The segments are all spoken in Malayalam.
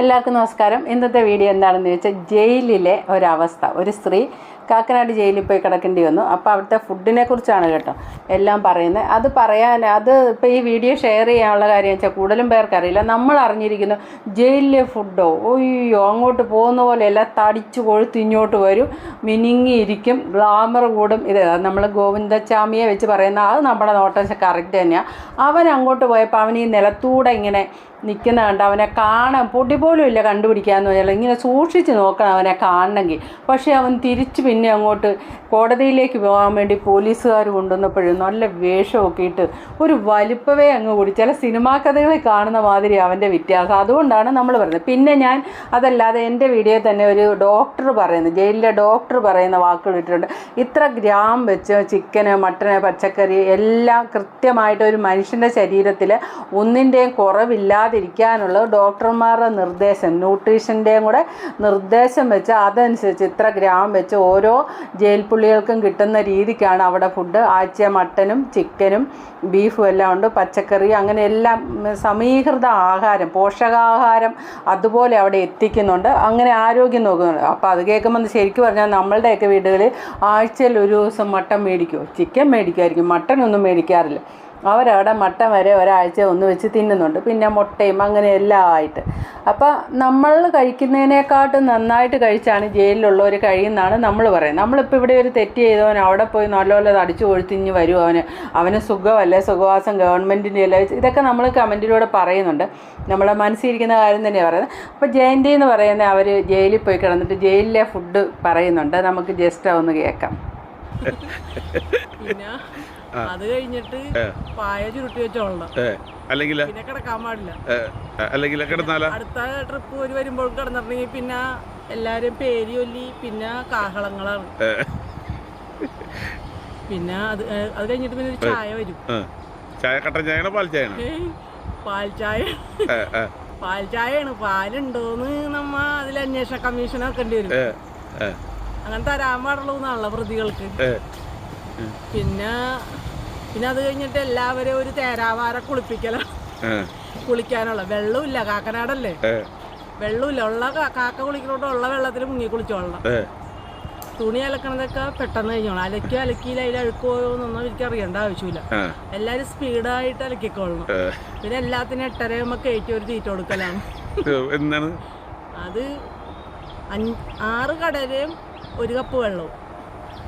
എല്ലാവർക്കും നമസ്കാരം. ഇന്നത്തെ വീഡിയോ എന്താണെന്ന് ചോദിച്ചാൽ ജയിലിലെ ഒരവസ്ഥ. ഒരു സ്ത്രീ കാക്കനാട് ജയിലിൽ പോയി കിടക്കേണ്ടി വന്നു. അപ്പോൾ അവിടുത്തെ ഫുഡിനെ കുറിച്ചാണ് കേട്ടോ എല്ലാം പറയുന്നത്. അത് പറയാൻ അത് ഇപ്പോൾ ഈ വീഡിയോ ഷെയർ ചെയ്യാനുള്ള കാര്യം വെച്ചാൽ കൂടുതലും പേർക്കറിയില്ല നമ്മൾ അറിഞ്ഞിരിക്കുന്നു ജയിലിലെ ഫുഡോ ഒയ്യോ അങ്ങോട്ട് പോകുന്ന പോലെ എല്ലാം തടിച്ചു കൊഴുത്ത് ഇങ്ങോട്ട് വരും. മിനിങ്ങിയിരിക്കും ഗ്ലാമർ കൂടും. ഇത് നമ്മൾ ഗോവിന്ദച്ചാമിയെ വെച്ച് പറയുന്ന അത് നമ്മുടെ നോട്ടം കറക്റ്റ് തന്നെയാണ് അവൻ അങ്ങോട്ട് പോയപ്പോൾ അവൻ ഈ നിലത്തൂടെ ഇങ്ങനെ നിൽക്കുന്ന കണ്ട് അവനെ കാണാൻ പൊടി പോലും ഇല്ല കണ്ടുപിടിക്കാമെന്ന് പറഞ്ഞാൽ ഇങ്ങനെ സൂക്ഷിച്ച് നോക്കണം അവനെ കാണണമെങ്കിൽ. പക്ഷേ അവൻ തിരിച്ച് പിന്നെ അങ്ങോട്ട് കോടതിയിലേക്ക് പോകാൻ വേണ്ടി പോലീസുകാർ കൊണ്ടുവന്നപ്പോഴും നല്ല വേഷമൊക്കെ ഇട്ട് ഒരു വലിപ്പവേ അങ്ങ് കൂടി. ചില സിനിമാ കഥകൾ കാണുന്ന മാതിരി അവന്റെ വ്യത്യാസം. അതുകൊണ്ടാണ് നമ്മൾ പറയുന്നത് പിന്നെ ഞാൻ അതല്ലാതെ എന്റെ വീഡിയോ തന്നെ ഒരു ഡോക്ടർ പറയുന്നത് ജയിലിലെ ഡോക്ടർ പറയുന്ന വാക്കുകൾ ഇട്ടിട്ടുണ്ട്. ഇത്ര ഗ്രാം വെച്ച് ചിക്കന് മട്ടന് പച്ചക്കറി എല്ലാം കൃത്യമായിട്ട് ഒരു മനുഷ്യന്റെ ശരീരത്തിൽ ഒന്നിന്റെയും കുറവില്ലാതിരിക്കാനുള്ള ഡോക്ടർമാരുടെ നിർദ്ദേശം ന്യൂട്രീഷന്റെയും കൂടെ നിർദ്ദേശം വെച്ച് അതനുസരിച്ച് ഇത്ര ഗ്രാം വെച്ച് ഓരോ ജയിൽ പുള്ളികൾക്കും കിട്ടുന്ന രീതിക്കാണ് അവിടെ ഫുഡ് ആഴ്ച മട്ടനും ചിക്കനും ബീഫും എല്ലാം ഉണ്ട്. പച്ചക്കറി അങ്ങനെ എല്ലാം സമീകൃത ആഹാരം പോഷകാഹാരം അതുപോലെ അവിടെ എത്തിക്കുന്നുണ്ട്. അങ്ങനെ ആരോഗ്യം നോക്കുന്നുണ്ട്. അപ്പോൾ അത് കേൾക്കുമ്പോൾ ശരിക്കും പറഞ്ഞാൽ നമ്മളുടെയൊക്കെ വീടുകളിൽ ആഴ്ചയിൽ ഒരു ദിവസം മട്ടൻ മേടിക്കുമോ ചിക്കൻ മേടിക്കുമായിരിക്കും. മട്ടൻ ഒന്നും മേടിക്കാറില്ല. അവരവിടെ മട്ടൻ വരെ ഒരാഴ്ച ഒന്ന് വെച്ച് തിന്നുന്നുണ്ട്. പിന്നെ മുട്ടയും അങ്ങനെ എല്ലാം ആയിട്ട്. അപ്പോൾ നമ്മൾ കഴിക്കുന്നതിനേക്കാട്ടും നന്നായിട്ട് കഴിച്ചാണ് ജയിലിലുള്ളവർ കഴിയുന്നതാണ് നമ്മൾ പറയുന്നത്. നമ്മളിപ്പോൾ ഇവിടെ ഒരു തെറ്റ് ചെയ്തവൻ അവിടെ പോയി നല്ലപോലെ അടിച്ചു കൊഴുത്തിഞ്ഞ് വരും അവന്. അവന് സുഖമല്ലേ? സുഖവാസം ഗവൺമെന്റിന്റെ അല്ലേ? ഇതൊക്കെ നമ്മൾ കമന്റിലൂടെ പറയുന്നുണ്ട്. നമ്മളെ മനസ്സിരിക്കുന്ന കാര്യം തന്നെയാണ് പറയുന്നത്. അപ്പോൾ ജയന്തി എന്ന് പറയുന്ന അവർ ജയിലിൽ പോയി കിടന്നിട്ട് ജയിലിലെ ഫുഡ് പറയുന്നുണ്ട്. നമുക്ക് ജസ്റ്റ് ഒന്ന് കേൾക്കാം. അത് കഴിഞ്ഞിട്ട് പായ ചുരുട്ടി വെച്ചോളണം. അല്ലെങ്കിൽ പിന്നെ കിടക്കാൻ പാടില്ല. അല്ലെങ്കിൽ കിടന്നാല? അടുത്ത ട്രിപ്പ് ഒരു വരുമ്പോൾ കിടന്നിട്ടുണ്ടെങ്കിൽ പിന്നെ എല്ലാരും പേര് ചൊല്ലി പിന്നെ കാഹളങ്ങളാണ്. പിന്നെ അത് അത് കഴിഞ്ഞിട്ട് പിന്നെ ഒരു ചായ വരും. ചായ കട്ടൻ ചായ പാൽ ചായ പാൽ ചായ. പാൽ ചായയാണ്. പാലുണ്ടോന്ന് നമ്മ അതിൽ അന്വേഷണ കമ്മീഷൻ ആക്കേണ്ടി വരും. അങ്ങനെ തരാൻ പാടുള്ളൂ എന്നുള്ള പ്രതികൾക്ക്. പിന്നെ പിന്നെ അത് കഴിഞ്ഞിട്ട് എല്ലാവരും ഒരു തേരാവാര കുളിപ്പിക്കലാണ് ഏ, കുളിക്കാനുള്ള വെള്ളമില്ല കാക്കനാടല്ലേ? വെള്ളമില്ല ഉള്ള കാക്ക കുളിക്കണോട്ട് ഉള്ള വെള്ളത്തിൽ മുങ്ങി കുളിച്ചോളണം. തുണി അലക്കണതൊക്കെ പെട്ടെന്ന് കഴിഞ്ഞോളാം അലക്കി അലക്കിയില്ല അതിൽ അഴുക്കുപോയോന്നൊന്നും എനിക്ക് അറിയേണ്ട ആവശ്യമില്ല. എല്ലാരും എല്ലാവരും സ്പീഡായിട്ട് അലക്കിക്കൊള്ളണം. പിന്നെ എല്ലാത്തിനും എട്ടരയുമ്പോ കയറ്റി ഒരു തീറ്റ കൊടുക്കലാണ്. എന്താണ്? അത് ആറ് കടലയും ഒരു കപ്പ് വെള്ളവും.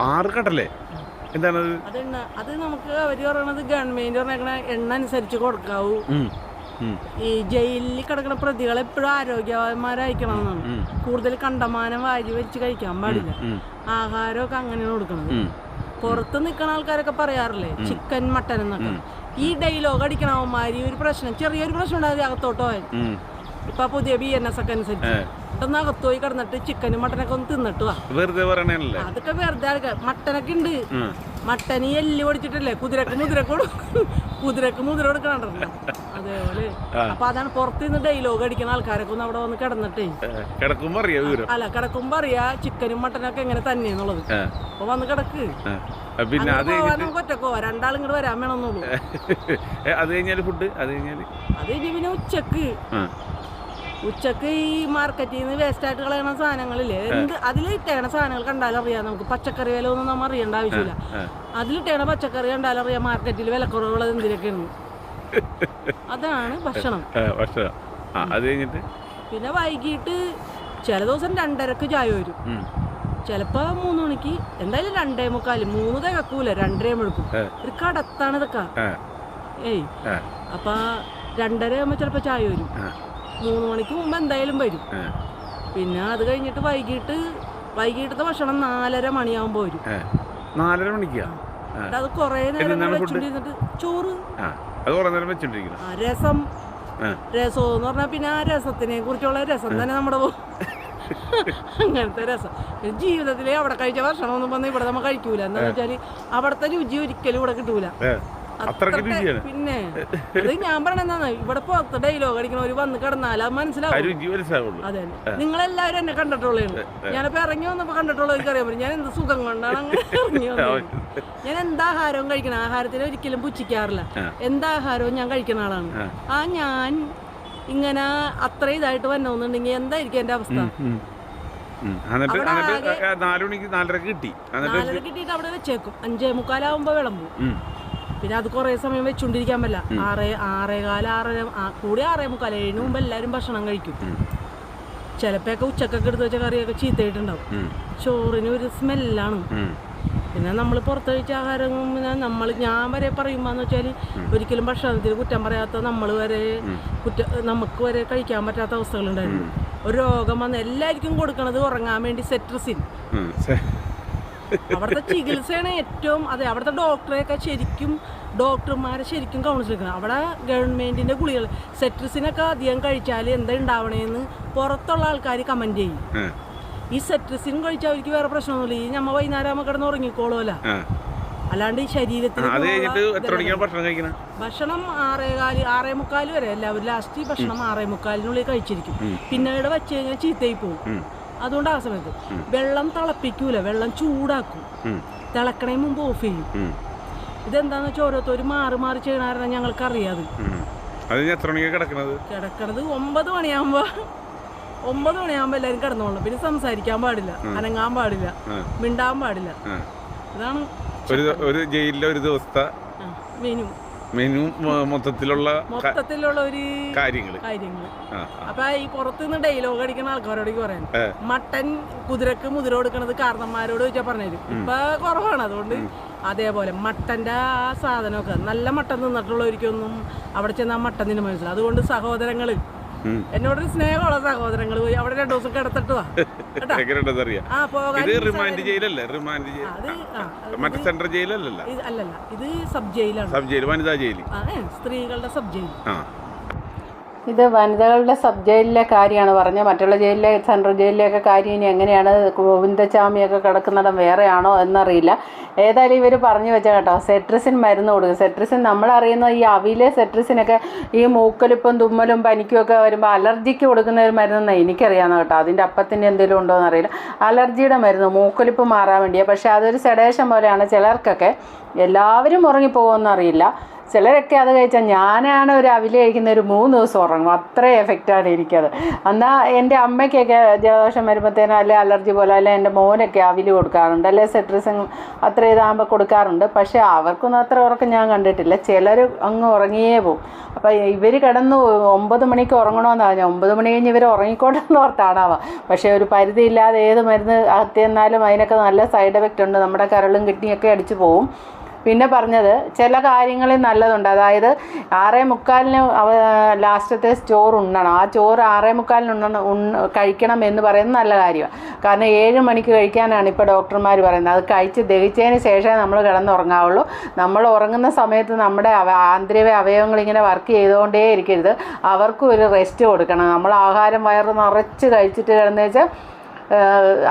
ആറ് കട്ടല്ലേ എന്താണ് അത്? അത് നമുക്ക് അവർ പറയണത് ഗവൺമെന്റ് പറഞ്ഞ എണ്ണ അനുസരിച്ച് കൊടുക്കാവൂ. ഈ ജയിലിൽ കിടക്കുന്ന പ്രതികൾ എപ്പോഴും ആരോഗ്യവാന്മാരായിരിക്കണം എന്നാണ് കൂടുതൽ കണ്ടമാനം വാരി വെച്ച് കഴിക്കാൻ പാടില്ല. ആഹാരമൊക്കെ അങ്ങനെയാണ് കൊടുക്കുന്നത് പുറത്ത് നിൽക്കുന്ന ആൾക്കാരൊക്കെ പറയാറില്ലേ? ചിക്കൻ മട്ടൻ എന്നൊക്കെ. ഈ ഡയലോഗ് അടിക്കണവന്മാര് ഒരു പ്രശ്നം ചെറിയൊരു പ്രശ്നം ഉണ്ടായത് അകത്തോട്ട്. ഇപ്പൊ പുതിയ ബി എൻ എസ് ഒക്കെ അനുസരിച്ച്. ഏ. അകത്ത് പോയി കിടന്നിട്ട് ചിക്കനും മട്ടനൊക്കെ ഒന്ന് തിന്നിട്ട് വാ. വെറുതെ പറയണല്ലേ അതൊക്കെ വെറുതെ ആൾക്കാർ മട്ടനൊക്കെ ഉണ്ട് ഈ എല്ല് പൊടിച്ചിട്ടല്ലേ? കുതിരക്ക് മുതിരക്ക് കുതിരക്ക് മുതിര കൊടുക്കണുണ്ടല്ലോ. അതേപോലെ. അപ്പൊ അതാണ് പുറത്ത് നിന്ന് ഡയലോഗ് അടിക്കുന്ന ആൾക്കാരൊക്കെ ഒന്ന് അവിടെ വന്ന് കിടന്നിട്ടേ. കിടക്കുമ്പോ അറിയാം അല്ല കിടക്കുമ്പോ അറിയാ ചിക്കനും മട്ടനൊക്കെ എങ്ങനെ തന്നെയെന്നുള്ളത് അപ്പൊ വന്ന് കിടക്ക്. പിന്നെ അത് ഒറ്റക്കോ? രണ്ടാളും ഇങ്ങോട്ട് വരാൻ വേണമെന്നുള്ളൂ. അത് കഴിഞ്ഞാൽ ഫുഡ് അത് കഴിഞ്ഞാൽ അത് ഇനി പിന്നെ ഉച്ചയ്ക്ക്. ഉച്ചയ്ക്ക് ഈ മാർക്കറ്റിൽ നിന്ന് വേസ്റ്റ് ആയിട്ട് കളയണ സാധനങ്ങളില്ലേ? എന്ത് അതിലിട്ടേണ സാധനങ്ങൾ കണ്ടാലും അറിയാം നമുക്ക്. പച്ചക്കറി വില ഒന്നും നമ്മൾ അറിയേണ്ട ആവശ്യമില്ല. അതിലിട്ടേണ പച്ചക്കറി കണ്ടാലും അറിയാം മാർക്കറ്റിൽ വിലക്കുറവുള്ളത് എന്തിനൊക്കെയാണ്. അതാണ് ഭക്ഷണം. ഭക്ഷണം. ആ അത് കഴിഞ്ഞിട്ട്? പിന്നെ വൈകിട്ട് ചില ദിവസം രണ്ടരക്ക് ചായ വരും. ചിലപ്പോ മൂന്ന് മണിക്ക്. എന്തായാലും രണ്ടേ മുക്കാൽ. മൂന്ന് തികക്കൂല. രണ്ടര മുഴുക്കും. ഒരു കടത്താണ് ഇതൊക്കെ. ഏയ്. അപ്പൊ രണ്ടര ആകുമ്പോ ചിലപ്പോ ചായ വരും. മൂന്ന് മണിക്ക് മുമ്പ് എന്തായാലും വരും. പിന്നെ അത് കഴിഞ്ഞിട്ട് വൈകിട്ട് വൈകിട്ടത്തെ ഭക്ഷണം നാലര മണിയാകുമ്പോൾ വരും. നാലര മണിക്കാ? അത് കുറേ നേരം കൂടെ ചോറ്. അത് കുറേ നേരം രസം. രസം എന്ന് പറഞ്ഞാൽ പിന്നെ ആ രസത്തിനെ കുറിച്ചുള്ള രസം തന്നെ നമ്മുടെ അങ്ങനത്തെ രസം. ജീവിതത്തിലെ അവിടെ കഴിച്ച ഭക്ഷണം ഒന്നും വന്നാൽ ഇവിടെ നമ്മൾ കഴിക്കൂല. എന്താണെന്ന് വെച്ചാൽ അവിടുത്തെ രുചി ഒരിക്കലും ഇവിടെ കിട്ടൂല. രുചിയാണ് പിന്നെ അത് ഞാൻ ഇവിടെ പുറത്ത് ഡയലോഗ് അടിക്കണവര് വന്ന് കിടന്നാൽ അത് ആ മനസ്സിലാവും രുചി മനസ്സിലാവുള്ളൂ. അതെ നിങ്ങളെല്ലാവരും എന്നെ കണ്ടിട്ടുള്ളൂ ഞാനിപ്പോ ഇറങ്ങി വന്നപ്പോ കണ്ടിട്ടുള്ളൂ എനിക്ക് അറിയാൻ പറ്റും. ഞാൻ എന്ത് സുഖം കൊണ്ടാണ് ഇറങ്ങി വന്നത്? ഞാൻ എന്താഹാരവും കഴിക്കണം? ആഹാരത്തിന് ഒരിക്കലും പുച്ഛിക്കാറില്ല. എന്താഹാരവും ഞാൻ കഴിക്കുന്ന ആളാണ്. ആ. ഞാൻ ഇങ്ങനെ അത്ര ഇതായിട്ട് വന്നോന്നുണ്ടെങ്കിൽ എന്തായിരിക്കും എന്റെ അവസ്ഥ. എന്നിട്ട് നാലരക്ക് കിട്ടി. നാലര കിട്ടിയിട്ട് അവിടെ വെച്ചേക്കും. അഞ്ചേ മുക്കാലാവുമ്പോ വിളമ്പും. പിന്നെ അത് കുറേ സമയം വെച്ചുകൊണ്ടിരിക്കാൻ പറ്റില്ല. ആറ് ആറേ കാല ആറര കൂടി ആറേ മുക്കാൽ ഏഴിന് മുമ്പ് എല്ലാവരും ഭക്ഷണം കഴിക്കും. ചിലപ്പോഴൊക്കെ ഉച്ചക്കൊക്കെ എടുത്ത് വെച്ച കറിയൊക്കെ ചീത്തയായിട്ടുണ്ടാവും. ഉം. ചോറിന് ഒരു സ്മെല്ലാണ്. പിന്നെ നമ്മൾ പുറത്ത് കഴിച്ച ആഹാരം പിന്നെ നമ്മൾ ഞാൻ വരെ പറയുമ്പോന്ന് വെച്ചാൽ ഒരിക്കലും ഭക്ഷണത്തിൽ കുറ്റം പറയാത്ത നമ്മൾ വരെ കുറ്റ നമുക്ക് വരെ കഴിക്കാൻ പറ്റാത്ത അവസ്ഥകളുണ്ടായിരുന്നു. ഒരു രോഗം വന്ന് എല്ലാവർക്കും കൊടുക്കണത് ഉറങ്ങാൻ വേണ്ടി സെട്രസിൻ അവിടുത്തെ ചികിത്സയാണ് ഏറ്റവും അതെ അവിടുത്തെ ഡോക്ടറെയൊക്കെ ശരിക്കും ഡോക്ടർമാരെ ശരിക്കും കൗൺസിൽ എടുക്കണം അവിടെ ഗവൺമെന്റിന്റെ ഗുളികൾ സെട്രിസിനൊക്കെ അധികം കഴിച്ചാൽ എന്താ ഉണ്ടാവണേന്ന് പുറത്തുള്ള ആൾക്കാർ കമന്റ് ചെയ്യും. ഈ സെട്രിസിൻ കഴിച്ചാൽ അവർക്ക് വേറെ പ്രശ്നമൊന്നുമില്ല. ഈ നമ്മ വൈകുന്നേരം ആകുമ്പോൾ കിടന്ന് ഉറങ്ങിക്കോളൂല അല്ലാണ്ട് ഈ ശരീരത്തിൽ ശരീരത്തിന് ഭക്ഷണം ആറേകാൽ ആറേ മുക്കാൽ വരെ. എല്ലാവരും ലാസ്റ്റ് ഭക്ഷണം ആറേ മുക്കാലിനുള്ളിൽ കഴിച്ചിരിക്കും. പിന്നീട് വെച്ച് കഴിഞ്ഞാൽ ചീത്തയായി പോകും. അതുകൊണ്ട് ആ സമയത്ത് വെള്ളം തിളപ്പിക്കൂല വെള്ളം ചൂടാക്കും. തിളക്കണേ മുമ്പ് ഓഫ് ചെയ്യും. ഇതെന്താന്ന് വെച്ചാൽ ഓരോരുത്തർ മാറി മാറി ചെയ്യണ കാരണം ഞങ്ങൾക്ക് അറിയാതെ കിടക്കണത്? കിടക്കണത് ഒമ്പത് മണിയാകുമ്പോ ഒമ്പത് മണിയാകുമ്പോ എല്ലാരും കിടന്നോളും പിന്നെ സംസാരിക്കാൻ പാടില്ല അനങ്ങാൻ പാടില്ല മിണ്ടാൻ പാടില്ല. അതാണ് ഇതാണ് ഒരു ഒരു ജയിലിലെ ഒരു ദിവസത്തെ മെനു. മെനു മൊത്തത്തിലുള്ള മൊത്തത്തിലുള്ള ഒരു കാര്യങ്ങൾ. കാര്യങ്ങൾ ആ അപ്പൊ ഈ പുറത്തുനിന്ന് ഡയലോഗ് അടിക്കുന്ന ആൾക്കാരോട് പറയാൻ മട്ടൻ കുതിരക്ക് മുതിര കൊടുക്കണത് കാരണന്മാരോട് ചോദിച്ചാൽ പറഞ്ഞുതരും ഇപ്പൊ കുറവാണ് അതുകൊണ്ട് അതേപോലെ മട്ടന്റെ ആ സാധനമൊക്കെ നല്ല മട്ടൻ തിന്നിട്ടുള്ളവർക്കൊന്നും അവിടെ ചെന്നാൽ മട്ടൻ തിന്നു മനസ്സിലാവും. അതുകൊണ്ട് സഹോദരങ്ങൾ. എന്നോടൊരു സ്നേഹമുള്ള സഹോദരങ്ങൾ പോയി അവിടെ രണ്ടു ദിവസം കിടത്തിട്ട് വാ. കേട്ടാ? എങ്ങനെയുണ്ടെന്ന് അറിയാം ആ പോകാൻ ഇത് visa റിമാൻഡ് വരും. ജയിലല്ലേ? അത് ആ അത് മറ്റേ സെൻട്രൽ ജയിലല്ലല്ല? അല്ലല്ല ഇത് സബ് ജയിലാണ് സബ് ജയിൽ വനിതാ ജയിൽ സ്ത്രീകളുടെ സബ് ജയിൽ ഇത് വനിതകളുടെ സബ് ജയിലിലെ കാര്യമാണ് പറഞ്ഞത്. മറ്റുള്ള ജയിലിലെ സെൻട്രൽ ജയിലിലെയൊക്കെ കാര്യം ഇനി എങ്ങനെയാണ്? ഗോവിന്ദച്ചാമിയൊക്കെ കിടക്കുന്നിടം വേറെയാണോ എന്നറിയില്ല. ഏതായാലും ഇവർ പറഞ്ഞു വെച്ച കേട്ടോ. സെട്രിസിൻ മരുന്ന് കൊടുക്കും. സെട്രിസിൻ നമ്മളറിയുന്ന ഈ അവിലെ സെട്രിസിനൊക്കെ ഈ മൂക്കലിപ്പം തുമ്മലും പനിക്കും ഒക്കെ വരുമ്പോൾ അലർജിക്ക് കൊടുക്കുന്ന ഒരു മരുന്നെന്നാണ് എനിക്കറിയാവുന്ന കേട്ടോ. അതിന്റെ അപ്പത്തിന്റെ എന്തെങ്കിലും ഉണ്ടോ എന്നറിയില്ല. അലർജിയുടെ മരുന്ന് മൂക്കലിപ്പ് മാറാൻ വേണ്ടിയാണ് പക്ഷേ അതൊരു സെഡേഷൻ പോലെയാണ് ചിലർക്കൊക്കെ. എല്ലാവരും ഉറങ്ങിപ്പോകുമെന്നറിയില്ല. ചിലരൊക്കെ അത് കഴിച്ചാൽ ഞാനാണ് ഒരു അവിൽ കഴിക്കുന്ന ഒരു മൂന്ന് ദിവസം ഉറങ്ങും. അത്രയും എഫക്റ്റാണ് എനിക്കത്. എന്നാൽ എന്റെ അമ്മയ്ക്കൊക്കെ ജലദോഷം വരുമ്പോഴത്തേനും അല്ലെ അലർജി പോലെ അല്ലെ എന്റെ മോനൊക്കെ അവിൽ കൊടുക്കാറുണ്ട്. അല്ലെ സെട്രിസിൻ അത്ര ഇതാകുമ്പോൾ കൊടുക്കാറുണ്ട്. പക്ഷേ അവർക്കൊന്നും അത്ര ഉറക്കം ഞാൻ കണ്ടിട്ടില്ല. ചിലർ അങ്ങ് ഉറങ്ങിയേ പോകും അപ്പോൾ ഇവർ കിടന്ന് ഒമ്പത് മണിക്ക് ഉറങ്ങണമെന്നാണ് പറഞ്ഞാൽ ഒമ്പത് മണി കഴിഞ്ഞ് ഇവർ ഉറങ്ങിക്കോട്ടെന്ന് ഓർത്താണാവാം. പക്ഷേ ഒരു പരിധിയില്ലാതെ ഏത് മരുന്ന് അത്യെന്നാലും അതിനൊക്കെ നല്ല സൈഡ് എഫക്റ്റ് ഉണ്ട്. നമ്മുടെ കരളും കിഡ്നിയൊക്കെ അടിച്ചു പോവും. പിന്നെ പറഞ്ഞത് ചില കാര്യങ്ങളിൽ നല്ലതുണ്ട്. അതായത് ആറേ മുക്കാലിന് ലാസ്റ്റത്തെ ചോറ് ഉണ്ണണം. ആ ചോറ് ആറേ മുക്കാലിന് ഉണ്ണണം ഉണ്ണ കഴിക്കണം എന്ന് പറയുന്നത് നല്ല കാര്യമാണ് കാരണം ഏഴ് മണിക്ക് കഴിക്കാനാണ് ഇപ്പോൾ ഡോക്ടർമാർ പറയുന്നത്. അത് കഴിച്ച് ദഹിച്ചതിന് ശേഷമേ നമ്മൾ കിടന്നുറങ്ങാവുള്ളൂ. നമ്മൾ ഉറങ്ങുന്ന സമയത്ത് നമ്മുടെ ആന്തരിക അവയവങ്ങൾ ഇങ്ങനെ വർക്ക് ചെയ്തുകൊണ്ടേ ഇരിക്കരുത്. അവർക്കും ഒരു റെസ്റ്റ് കൊടുക്കണം. നമ്മൾ ആഹാരം വയറ് നിറച്ച് കഴിച്ചിട്ട് കിടന്നു വെച്ചാൽ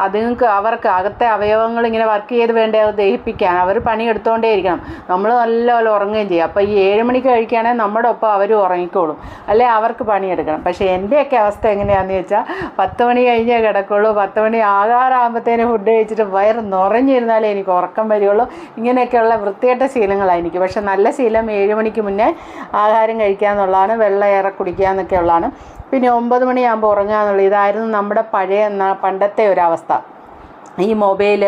അതുങ്ങൾക്ക് അവർക്ക് അകത്തെ അവയവങ്ങൾ ഇങ്ങനെ വർക്ക് ചെയ്ത് വേണ്ടേ അത് ദഹിപ്പിക്കാൻ. അവർ പണിയെടുത്തുകൊണ്ടേ ഇരിക്കണം നമ്മൾ നല്ലപോലെ ഉറങ്ങുകയും ചെയ്യും. അപ്പോൾ ഈ ഏഴ് മണിക്ക് കഴിക്കുകയാണെങ്കിൽ നമ്മുടെ ഒപ്പം അവരും ഉറങ്ങിക്കോളും. അല്ലെ? അവർക്ക് പണിയെടുക്കണം. പക്ഷേ എന്റെയൊക്കെ അവസ്ഥ എങ്ങനെയാണെന്ന് വെച്ചാൽ പത്ത് മണി കഴിഞ്ഞേ കിടക്കുള്ളൂ. പത്ത് മണി ആകാറാകുമ്പോഴത്തേനും ഫുഡ് കഴിച്ചിട്ട് വയറ് നിറഞ്ഞിരുന്നാലേ എനിക്ക് ഉറക്കം വരികയുള്ളൂ ഇങ്ങനെയൊക്കെയുള്ള വൃത്തികെട്ട ശീലങ്ങളാണ് എനിക്ക്. പക്ഷെ നല്ല ശീലം ഏഴ് മണിക്ക് മുന്നേ ആഹാരം കഴിക്കുക എന്നുള്ളതാണ് വെള്ളം ഏറെ കുടിക്കുക എന്നൊക്കെ ഉള്ളതാണ് പിന്നെ ഒമ്പത് മണിയാകുമ്പോൾ ഉറങ്ങുക എന്നുള്ളത്. ഇതായിരുന്നു നമ്മുടെ പഴയ എന്ന പണ്ടത്തെ ഒരവസ്ഥ ഈ മൊബൈൽ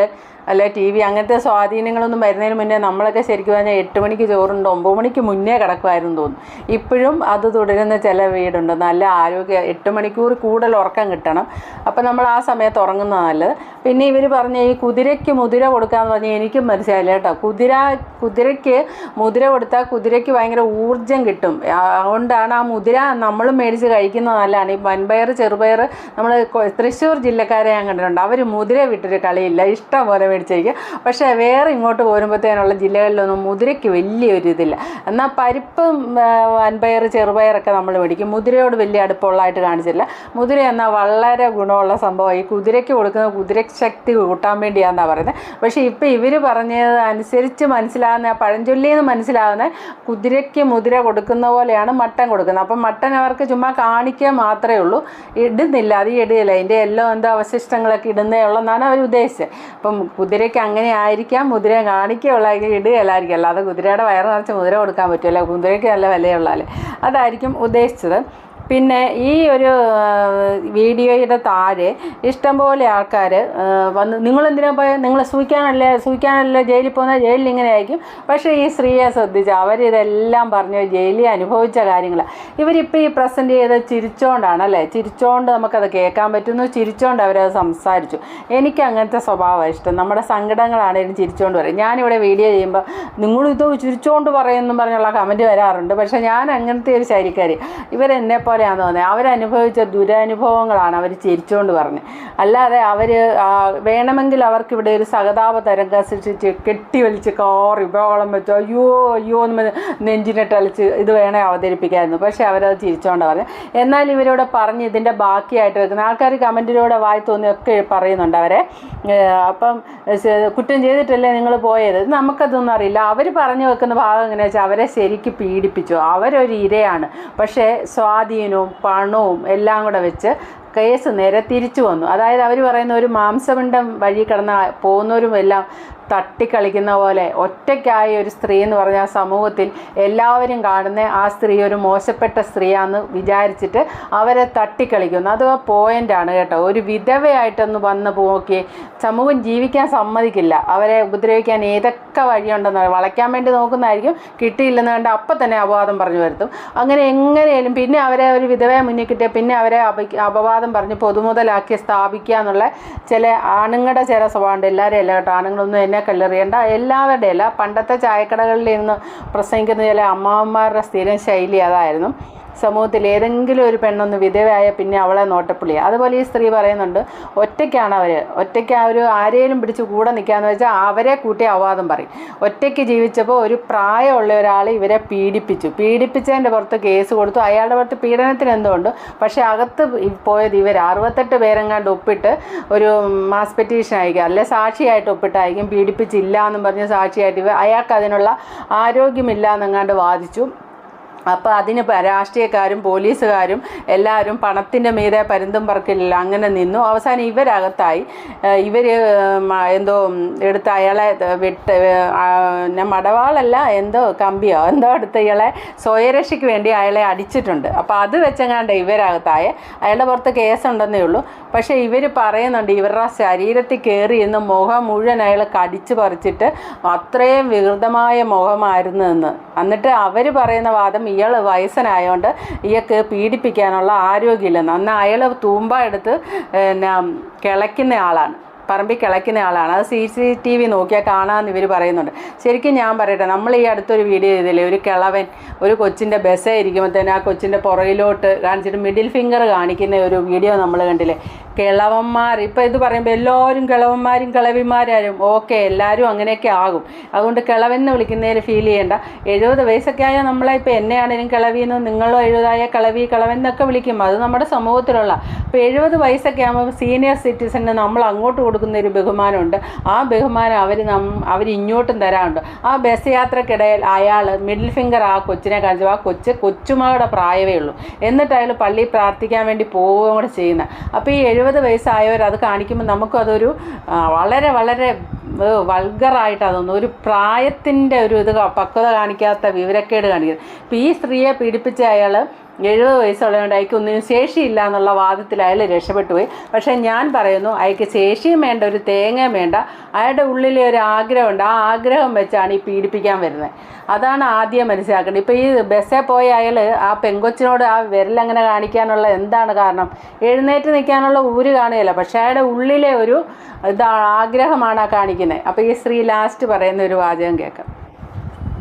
അല്ലെ ടി വി അങ്ങനത്തെ സ്വാധീനങ്ങളൊന്നും വരുന്നതിന് മുന്നേ നമ്മളൊക്കെ ശരിക്കും പറഞ്ഞാൽ എട്ട് മണിക്ക് ചോറുണ്ട് ഒമ്പത് മണിക്ക് മുന്നേ കിടക്കുമായിരുന്നു തോന്നും ഇപ്പോഴും അത് തുടരുന്ന ചില വീടുണ്ട്. നല്ല ആരോഗ്യ എട്ട് മണിക്കൂർ കൂടുതൽ ഉറക്കം കിട്ടണം. അപ്പം നമ്മൾ ആ സമയത്ത് ഉറങ്ങുന്നത് നല്ലത്. പിന്നെ ഇവർ പറഞ്ഞ ഈ കുതിരയ്ക്ക് മുതിര കൊടുക്കാന്ന് പറഞ്ഞാൽ എനിക്കും മനസ്സിലായില്ല കേട്ടോ. കുതിര കുതിരയ്ക്ക് മുതിര കൊടുത്താൽ കുതിരയ്ക്ക് ഭയങ്കര ഊർജം കിട്ടും. അതുകൊണ്ടാണ് ആ മുതിര നമ്മൾ മേടിച്ച് കഴിക്കുന്നത് നല്ലതാണ്. ഈ വൻപയർ ചെറുപയർ നമ്മൾ തൃശ്ശൂർ ജില്ലക്കാരെ ഞാൻ കണ്ടിട്ടുണ്ട്. അവർ മുതിര വിട്ടൊരു കളിയില്ല. ഇഷ്ടം പോലെ മേടിച്ച് കഴിക്കും പക്ഷേ വേറെ ഇങ്ങോട്ട് പോരുമ്പോഴത്തേനുള്ള ജില്ലകളിലൊന്നും മുതിരയ്ക്ക് വലിയൊരു ഇതില്ല. എന്നാൽ പരിപ്പും വൻപയർ ചെറുപയറൊക്കെ നമ്മൾ മേടിക്കും. മുതിരയോട് വലിയ അടുപ്പമുള്ളതായിട്ട് കാണിച്ചില്ല. മുതിര എന്നാൽ വളരെ ഗുണമുള്ള സംഭവം. ഈ കുതിരയ്ക്ക് കൊടുക്കുന്ന കുതിര കുതിരശക്തി കൂട്ടാൻ വേണ്ടിയാണെന്നാണ് പറയുന്നത്. പക്ഷേ ഇപ്പോൾ ഇവർ പറഞ്ഞത് അനുസരിച്ച് മനസ്സിലാകുന്ന പഴഞ്ചൊല്ലിയിൽ നിന്ന് മനസ്സിലാകുന്ന കുതിരയ്ക്ക് മുതിര കൊടുക്കുന്ന പോലെയാണ് മട്ടൻ കൊടുക്കുന്നത്. അപ്പം മട്ടൻ അവർക്ക് ചുമ്മാ കാണിക്കുക മാത്രമേ ഉള്ളൂ. ഇടുന്നില്ല. അത് ഇടുകയില്ല അതിന്റെ എല്ലാം എന്തോ അവശിഷ്ടങ്ങളൊക്കെ ഇടുന്നേ ഉള്ളെന്നാണ് അവർ ഉദ്ദേശിച്ചത്. അപ്പം കുതിരയ്ക്ക് അങ്ങനെ ആയിരിക്കാം. മുതിര കാണിക്കുകയുള്ള ഇടുകയല്ലായിരിക്കും അല്ലാതെ കുതിരയുടെ വയറ് നിറച്ച് മുതിര കൊടുക്കാൻ പറ്റുമല്ലോ കുതിരയ്ക്ക് നല്ല വിലയുള്ളതല്ലേ? അതായിരിക്കും ഉദ്ദേശിച്ചത്. പിന്നെ ഈ ഒരു വീഡിയോയുടെ താഴെ ഇഷ്ടംപോലെ ആൾക്കാർ വന്ന് നിങ്ങൾ എന്തിനാ പോയത് നിങ്ങൾ സൂക്ഷിക്കാനല്ലേ സൂക്ഷിക്കാനല്ലേ ജയിലിൽ പോകുന്ന? ജയിലിൽ ഇങ്ങനെ ആയിരിക്കും. പക്ഷേ ഈ സ്ത്രീയെ ശ്രദ്ധിച്ച് അവരിതെല്ലാം പറഞ്ഞു ജയിലിൽ അനുഭവിച്ച കാര്യങ്ങളാണ് ഇവരിപ്പോൾ ഈ പ്രസന്റ് ചെയ്ത് ചിരിച്ചോണ്ടാണ് അല്ലേ? ചിരിച്ചോണ്ട് നമുക്കത് കേൾക്കാൻ പറ്റുന്നു. ചിരിച്ചോണ്ട് അവരത് സംസാരിച്ചു. എനിക്ക് അങ്ങനത്തെ സ്വഭാവമാണ് ഇഷ്ടം. നമ്മുടെ സങ്കടങ്ങളാണേലും ചിരിച്ചോണ്ട് പറയും ഞാനിവിടെ വീഡിയോ ചെയ്യുമ്പോൾ നിങ്ങളിത് ചിരിച്ചോണ്ട് പറയുമെന്നും പറഞ്ഞുള്ള കമന്റ് വരാറുണ്ട്. പക്ഷേ ഞാൻ അങ്ങനത്തെ ഒരു ശരിക്കാരി ഇവരെന്നെ പോലെയാണെന്ന് തോന്നുന്നത് അവരനുഭവിച്ച ദുരനുഭവങ്ങളാണ് അവർ ചിരിച്ചുകൊണ്ട് പറഞ്ഞത് അല്ലാതെ അവർ വേണമെങ്കിൽ അവർക്ക് ഇവിടെ ഒരു സഹതാപ തരംഗ സൃഷ്ടിച്ച് കെട്ടി വലിച്ച് കാറി ബഹളം വെച്ച് അയ്യോ അയ്യോ എന്ന് നെഞ്ചിനെ നെഞ്ചിനിട്ടളിച്ച് ഇത് വേണേ അവതരിപ്പിക്കായിരുന്നു. പക്ഷേ അവരത് ചിരിച്ചുകൊണ്ട് പറഞ്ഞു. എന്നാൽ ഇവരോട് പറഞ്ഞ് ഇതിന്റെ ബാക്കിയായിട്ട് വെക്കുന്ന ആൾക്കാർ കമന്റിലൂടെ വായി തോന്നിയൊക്കെ പറയുന്നുണ്ട് അവരെ. അപ്പം കുറ്റം ചെയ്തിട്ടല്ലേ നിങ്ങൾ പോയത്? നമുക്കതൊന്നും അറിയില്ല. അവർ പറഞ്ഞു വെക്കുന്ന ഭാഗം എങ്ങനെയാ വെച്ചാൽ അവരെ ശരിക്ക് പീഡിപ്പിച്ചു. അവരൊരു ഇരയാണ് പക്ഷേ സ്വാധീനവും പണവും എല്ലാം കൂടെ വെച്ച് കേസ് നേരെ തിരിച്ചു വന്നു. അതായത് അവർ പറയുന്ന ഒരു മാംസപിണ്ഡം വഴി കിടന്ന പോകുന്നവരും എല്ലാം തട്ടിക്കളിക്കുന്ന പോലെ ഒറ്റയ്ക്കായ ഒരു സ്ത്രീ എന്ന് പറഞ്ഞാൽ സമൂഹത്തിൽ എല്ലാവരും കാണുന്ന ആ സ്ത്രീ ഒരു മോശപ്പെട്ട സ്ത്രീയാന്ന് വിചാരിച്ചിട്ട് അവരെ തട്ടിക്കളിക്കുന്നു. അത് ആണ് കേട്ടോ. ഒരു വിധവയായിട്ടൊന്ന് വന്ന് നോക്കി സമൂഹം ജീവിക്കാൻ സമ്മതിക്കില്ല. അവരെ ഉപദ്രവിക്കാൻ ഏതൊക്കെ വഴിയുണ്ടെന്ന്. വളയ്ക്കാൻ വേണ്ടി നോക്കുന്നതായിരിക്കും കിട്ടിയില്ലെന്ന് കണ്ട് അപ്പം തന്നെ അപവാദം പറഞ്ഞു വരുത്തും. അങ്ങനെ എങ്ങനെയാലും പിന്നെ അവരെ ഒരു വിധവയെ മുന്നിൽ കിട്ടിയ പിന്നെ അവരെ അപ- അപവാദം പറഞ്ഞ് പൊതുമുതലാക്കി സ്ഥാപിക്കുക എന്നുള്ള ചില ആണുങ്ങളുടെ ചില സ്വഭാവമുണ്ട്. എല്ലാവരും അല്ല കേട്ടോ. ആണുങ്ങളൊന്നും എന്നെ കല്ലെറിയണ്ട എല്ലാവരുടെ അല്ല പണ്ടത്തെ ചായക്കടകളിൽ നിന്ന് പ്രസംഗിക്കുന്ന ചില അമ്മാവന്മാരുടെ സ്ഥിരം ശൈലി അതായിരുന്നു. സമൂഹത്തിൽ ഏതെങ്കിലും ഒരു പെണ്ണൊന്ന് വിധവയായ പിന്നെ അവളെ നോട്ടപ്പുള്ളിയാണ് അതുപോലെ ഈ സ്ത്രീ പറയുന്നുണ്ട് ഒറ്റയ്ക്കാണ് അവർ ഒറ്റയ്ക്ക് അവർ ആരെയും പിടിച്ച് കൂടെ നിൽക്കാന്ന് വെച്ചാൽ അവരെ കൂട്ടി അവാദം പറയും. ഒറ്റയ്ക്ക് ജീവിച്ചപ്പോൾ ഒരു പ്രായമുള്ള ഒരാൾ ഇവരെ പീഡിപ്പിച്ചു. പീഡിപ്പിച്ചതിന്റെ പുറത്ത് കേസ് കൊടുത്തു. അയാളുടെ പുറത്ത് പീഡനത്തിന് എന്തുകൊണ്ട് പക്ഷേ അകത്ത് പോയത് ഇവർ. അറുപത്തെട്ട് പേരെങ്ങാണ്ട് ഒപ്പിട്ട് ഒരു മാസ് പെറ്റീഷൻ അയക്കുക അല്ലെ സാക്ഷിയായിട്ട് ഒപ്പിട്ടായിരിക്കും പീഡിപ്പിച്ചില്ല എന്നും പറഞ്ഞ് സാക്ഷിയായിട്ട് ഇവർ അയാൾക്ക് അതിനുള്ള ആരോഗ്യമില്ല എന്നെങ്ങാണ്ട് വാദിച്ചു. അപ്പോൾ അതിന് രാഷ്ട്രീയക്കാരും പോലീസുകാരും എല്ലാവരും പണത്തിന്റെ മീതെ പരുന്തും പറക്കില്ല. അങ്ങനെ നിന്നു. അവസാനം ഇവരകത്തായി. ഇവർ എന്തോ എടുത്ത് അയാളെ വിട്ട് മടവാളല്ല എന്തോ കമ്പിയോ എന്തോ എടുത്ത് ഇയാളെ സ്വയരക്ഷയ്ക്ക് വേണ്ടി അയാളെ അടിച്ചിട്ടുണ്ട്. അപ്പോൾ അത് വെച്ചെങ്ങാണ്ട് ഇവരകത്തായ. അയാളുടെ പുറത്ത് കേസുണ്ടെന്നേ ഉള്ളൂ. പക്ഷേ ഇവർ പറയുന്നുണ്ട് ഇവരുടെ ശരീരത്തിൽ കയറി എന്ന് മുഖം മുഴുവൻ അയാൾ കടിച്ചു പറിച്ചിട്ട് അത്രയും വികൃതമായ മുഖമായിരുന്നു എന്ന്. എന്നിട്ട് അവർ പറയുന്ന വാദം ഇയാൾ വയസ്സനായതുകൊണ്ട് ഇയാൾക്ക് പീഡിപ്പിക്കാനുള്ള ആരോഗ്യമില്ലെന്ന്. അന്ന് അയാൾ തൂമ്പ എടുത്ത് പിന്നെ കിളയ്ക്കുന്ന ആളാണ്. പറമ്പിൽ കിളയ്ക്കുന്ന ആളാണ്. അത് സി സി ടി വി നോക്കിയാൽ കാണാമെന്ന് ഇവർ പറയുന്നുണ്ട്. ശരിക്കും ഞാൻ പറയട്ടെ നമ്മൾ ഈ അടുത്തൊരു വീഡിയോ ചെയ്തില്ലേ? ഒരു കിളവൻ ഒരു കൊച്ചിന്റെ ബസ്സേ തന്നെ ആ കൊച്ചിന്റെ പുറകിലോട്ട് കാണിച്ചിട്ട് മിഡിൽ ഫിംഗർ കാണിക്കുന്ന ഒരു വീഡിയോ നമ്മൾ കണ്ടില്ലേ? കിളവന്മാർ ഇപ്പം ഇത് പറയുമ്പോൾ എല്ലാവരും കിളവന്മാരും കിളവിമാരും ഓക്കെ എല്ലാവരും അങ്ങനെയൊക്കെ ആകും. അതുകൊണ്ട് കിളവെന്ന് വിളിക്കുന്നതിൽ ഫീൽ ചെയ്യേണ്ട. എഴുപത് വയസ്സൊക്കെ ആയാൽ നമ്മളെ ഇപ്പോൾ എന്നെയാണെങ്കിലും കിളവിയെന്ന് നിങ്ങളോ എഴുപതായ കിളവി കിളവെന്നൊക്കെ വിളിക്കും. അത് നമ്മുടെ സമൂഹത്തിലുള്ള. അപ്പോൾ എഴുപത് വയസ്സൊക്കെ ആകുമ്പോൾ സീനിയർ സിറ്റിസന് നമ്മൾ അങ്ങോട്ട് കൊടുക്കുന്ന ഒരു ബഹുമാനമുണ്ട്. ആ ബഹുമാനം അവർ നം അവർ ഇങ്ങോട്ടും തരാറുണ്ട്. ആ ബസ് യാത്രക്കിടയിൽ അയാൾ മിഡിൽ ഫിംഗർ ആ കൊച്ചിനെ കാണിച്ചു ആ കൊച്ച് കൊച്ചുമകളുടെ പ്രായമേ ഉള്ളൂ. എന്നിട്ട് അയാൾ പള്ളി പ്രാർത്ഥിക്കാൻ വേണ്ടി പോവുകയും കൂടെ ചെയ്യുന്നത് അപ്പോൾ ഈ എഴുപത് വയസ്സായവർ അത് കാണിക്കുമ്പോൾ നമുക്കും അതൊരു വളരെ വളരെ വൾഗറായിട്ടാണ് അതൊന്നും ഒരു പ്രായത്തിന്റെ ഒരു ഇത് പക്വത കാണിക്കാത്ത വിവരക്കേട് കാണിക്കുന്നത് ഇപ്പോൾ ഈ സ്ത്രീയെ പീഡിപ്പിച്ച അയാൾ എഴുപത് വയസ്സുള്ളതുകൊണ്ട് അയക്ക് ഒന്നിനും ശേഷിയില്ല എന്നുള്ള വാദത്തിൽ അയാൾ രക്ഷപ്പെട്ടു പോയി പക്ഷേ ഞാൻ പറയുന്നു അയക്ക് ശേഷിയും വേണ്ട ഒരു തേങ്ങയും വേണ്ട. അയാളുടെ ഉള്ളിലെ ഒരു ആഗ്രഹമുണ്ട്. ആ ആഗ്രഹം വെച്ചാണ് ഈ പീഡിപ്പിക്കാൻ വരുന്നത്. അതാണ് ആദ്യം മനസ്സിലാക്കേണ്ടത്. ഇപ്പോൾ ഈ ബസ്സിൽ പോയ അയാൾ ആ പെങ്കൊച്ചിനോട് ആ വിരലങ്ങനെ കാണിക്കാനുള്ള എന്താണ് കാരണം? എഴുന്നേറ്റ് നിൽക്കാനുള്ള ഊര് കാണുകയില്ല. പക്ഷേ അയാളുടെ ഉള്ളിലെ ഒരു ഇതാ ആഗ്രഹമാണ് ആ കാണിക്കുന്നത്. അപ്പോൾ ഈ സ്ത്രീ ലാസ്റ്റ് പറയുന്ന ഒരു വാചകം കേൾക്കാം.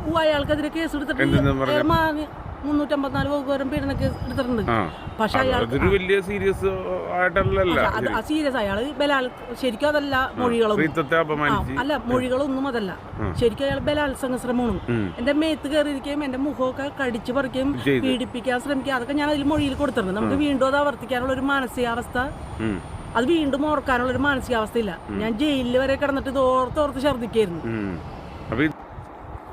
ഓ, അയാൾക്കെതിരെ കേസ് എടുത്തിട്ട് മുന്നൂറ്റമ്പത്തിനാല് വകുപ്പ് പീഡന കേസ് എടുത്തിട്ടുണ്ട് പക്ഷെ അത് അയാൾ അതൊരു വലിയ സീരിയസ് ആയിട്ടല്ലല്ല അത് സീരിയസ് അയാൾ ബലാൽ ശരിക്കും അതല്ല അപമാനിച്ച്. അല്ല മൊഴികളൊന്നും അതല്ല. ശരിക്കും അയാൾ ബലാത്സംഗ ശ്രമമാണ്. എന്റെ മേത്ത് കയറിയിരിക്കുകയും എന്റെ മുഖമൊക്കെ കടിച്ചു പറിക്കുകയും. പീഡിപ്പിക്കാൻ ശ്രമിക്കുക. അതൊക്കെ ഞാൻ അതിൽ മൊഴിയിൽ കൊടുത്തിട്ടുണ്ട്. നമുക്ക് വീണ്ടും അത് ആവർത്തിക്കാനുള്ള ഒരു മാനസികാവസ്ഥ. അത് വീണ്ടും ഓർക്കാനുള്ള ഒരു മാനസികാവസ്ഥ ഇല്ല ഞാൻ ജയിലിൽ വരെ കിടന്നിട്ട് ഇത് ഓർത്ത് ഓർത്ത് ഛർദ്ദിക്കായിരുന്നു.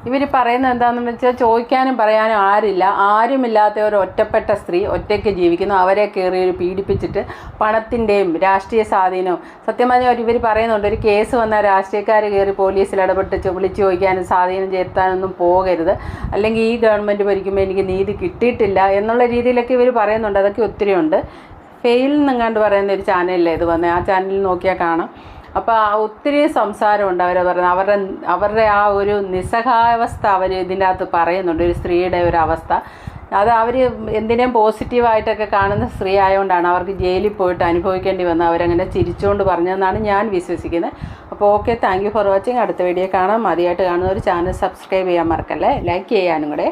ഇവർ പറയുന്നത് എന്താണെന്ന് വെച്ചാൽ ചോദിക്കാനും പറയാനും ആരില്ല. ആരുമില്ലാത്ത ഒരു ഒറ്റപ്പെട്ട സ്ത്രീ ഒറ്റയ്ക്ക് ജീവിക്കുന്നു. അവരെ കയറി ഒരു പീഡിപ്പിച്ചിട്ട് പണത്തിന്റെയും രാഷ്ട്രീയ സ്വാധീനവും. സത്യം പറഞ്ഞാൽ ഇവർ പറയുന്നുണ്ട് ഒരു കേസ് വന്നാൽ രാഷ്ട്രീയക്കാർ കയറി പോലീസിൽ ഇടപെട്ട് വിളിച്ചു ചോദിക്കാനും സ്വാധീനം ചെലുത്താനൊന്നും പോകരുത്. അല്ലെങ്കിൽ ഈ ഗവൺമെന്റ് ഭരിക്കുമ്പോൾ എനിക്ക് നീതി കിട്ടിയിട്ടില്ല എന്നുള്ള രീതിയിലൊക്കെ ഇവർ പറയുന്നുണ്ട്. അതൊക്കെ ഒത്തിരി ഉണ്ട് ഫെയിൽ എന്നെങ്ങാണ്ട് പറയുന്ന ഒരു ചാനലല്ലേ ഇത് വന്നത് ആ ചാനലിൽ നോക്കിയാൽ കാണാം. അപ്പോൾ ആ ഒത്തിരി സംസാരമുണ്ട് അവരെ പറയുന്നത്. അവരുടെ അവരുടെ ആ ഒരു നിസ്സഹായാവസ്ഥ അവർ ഇതിന്റെ അകത്ത് പറയുന്നുണ്ട്. ഒരു സ്ത്രീയുടെ ഒരു അവസ്ഥ. അത് അവർ എന്തിനേയും പോസിറ്റീവായിട്ടൊക്കെ കാണുന്ന സ്ത്രീ ആയതുകൊണ്ടാണ് അവർക്ക് ജയിലിൽ പോയിട്ട് അനുഭവിക്കേണ്ടി വന്ന് അവരങ്ങനെ ചിരിച്ചുകൊണ്ട് പറഞ്ഞതെന്നാണ് ഞാൻ വിശ്വസിക്കുന്നത്. അപ്പോൾ okay thank you for watching അടുത്ത വീഡിയോ കാണാം. മതിയായിട്ട് കാണുന്ന ഒരു ചാനൽ സബ്സ്ക്രൈബ് ചെയ്യാൻ മറക്കല്ലേ? ലൈക്ക് ചെയ്യാനും കൂടെ.